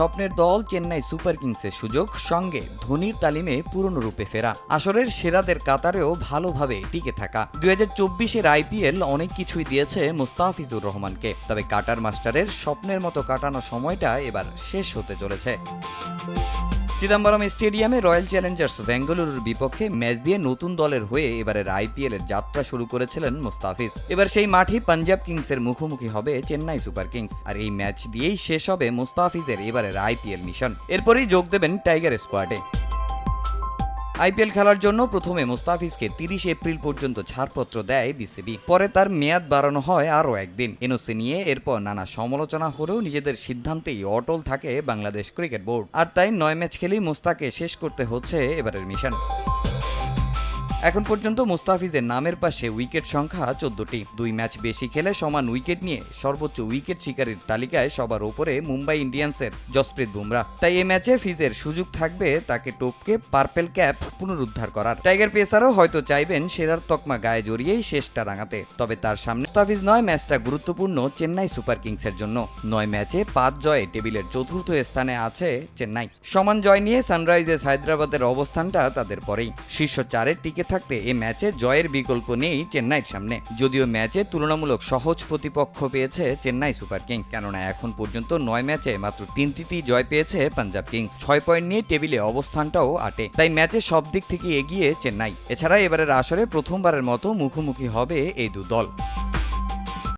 স্বপ্নের দল চেন্নাই সুপার কিংসের সুযোগ, সঙ্গে ধোনির তালিমে পুরনো রূপে ফেরা। আসরের সেরাদের কাতারেও ভালোভাবে টিকে থাকা। দুই হাজার চব্বিশের আইপিএল অনেক কিছুই দিয়েছে মুস্তাফিজুর রহমানকে। তবে কাটার মাস্টারের স্বপ্নের মতো কাটানো সময়টা এবার শেষ হতে চলেছে। চিদম্বরম স্টেডিয়ামে রয়্যাল চ্যালেঞ্জার্স বেঙ্গালুরুর বিপক্ষে ম্যাচ দিয়ে নতুন দলের হয়ে এবারের আইপিএল এর যাত্রা শুরু করেছিলেন মুস্তাফিজ। এবার সেই মাঠে পাঞ্জাব কিংসের মুখোমুখি হবে চেন্নাই সুপার কিংস। আর এই ম্যাচ দিয়েই শেষ হবে মুস্তাফিজের এবারের আইপিএল মিশন। এরপরেই যোগ দেবেন টাইগার স্কোয়াডে। আইপিএল খেলার জন্য প্রথমে মুস্তাফিজকে তিরিশ এপ্রিল পর্যন্ত ছাড়পত্র দেয় বিসিবি। পরে তার মেয়াদ বাড়ানো হয় আরও একদিন। এনওসি নিয়ে এরপর নানা সমালোচনা হলেও নিজেদের সিদ্ধান্তেই অটল থাকে বাংলাদেশ ক্রিকেট বোর্ড। আর তাই নয় ম্যাচ খেলেই মুস্তাকে শেষ করতে হচ্ছে এবারের মিশন। এখন পর্যন্ত মুস্তাফিজের নামের পাশে উইকেট সংখ্যা চোদ্দটি। দুই ম্যাচ বেশি খেলে সমান উইকেট নিয়ে সর্বোচ্চ উইকেট শিকারীর তালিকায় সবার ওপরে মুম্বাই ইন্ডিয়ান্সের জসপ্রীত বুমরা। তাই এই ম্যাচে ফিজের সুযোগ থাকবে তাকে টপকে পার্পেল ক্যাপ পুনরুদ্ধার করার। টাইগার পেসারও হয়তো চাইবেন সেরার তকমা গায়ে জড়িয়েই শেষটা রাঙাতে। তবে তার সামনে মুস্তাফিজ নয়, ম্যাচটা গুরুত্বপূর্ণ চেন্নাই সুপার কিংসের জন্য। নয় ম্যাচে পাঁচ জয়ে টেবিলের চতুর্থ স্থানে আছে চেন্নাই। সমান জয় নিয়ে সানরাইজার্স হায়দ্রাবাদের অবস্থানটা তাদের পরেই। শীর্ষ চারের টিকে থাকতে এ ম্যাচে জয়ের বিকল্প নেই চেন্নাইয়ের সামনে। যদিও ম্যাচে তুলনামূলক সহজ প্রতিপক্ষ পেয়েছে চেন্নাই সুপার কিংস, কেননা এখন পর্যন্ত নয় ম্যাচে মাত্র তিনটিতেই জয় পেয়েছে পাঞ্জাব কিংস। ছয় পয়েন্ট নিয়ে টেবিলে অবস্থানটাও আটে। তাই ম্যাচে সব দিক থেকে এগিয়ে চেন্নাই। এছাড়া এবারের আসরে প্রথমবারের মতো মুখোমুখি হবে এই দু দল।